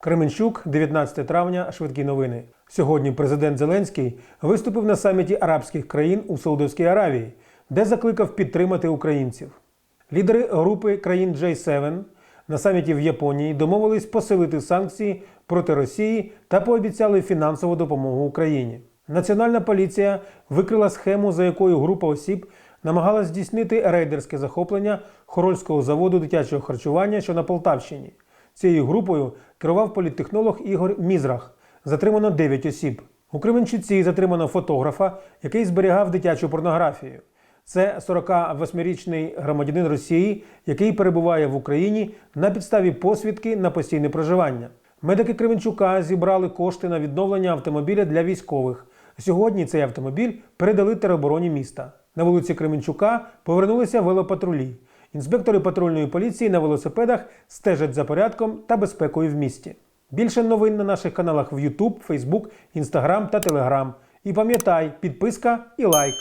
Кременчук, 19 травня, швидкі новини. Сьогодні президент Зеленський виступив на саміті арабських країн у Саудовській Аравії, де закликав підтримати українців. Лідери групи країн J7 на саміті в Японії домовились посилити санкції проти Росії та пообіцяли фінансову допомогу Україні. Національна поліція викрила схему, за якою група осіб намагалась здійснити рейдерське захоплення Хорольського заводу дитячого харчування, що на Полтавщині. Цією групою керував політтехнолог Ігор Мізрах. Затримано 9 осіб. У Кременчуці затримано фотографа, який зберігав дитячу порнографію. Це 48-річний громадянин Росії, який перебуває в Україні на підставі посвідки на постійне проживання. Медики Кременчука зібрали кошти на відновлення автомобіля для військових. Сьогодні цей автомобіль передали теробороні міста. На вулиці Кременчука повернулися велопатрулі. Інспектори патрульної поліції на велосипедах стежать за порядком та безпекою в місті. Більше новин на наших каналах в YouTube, Facebook, Instagram та Telegram. І пам'ятай, підписка і лайк.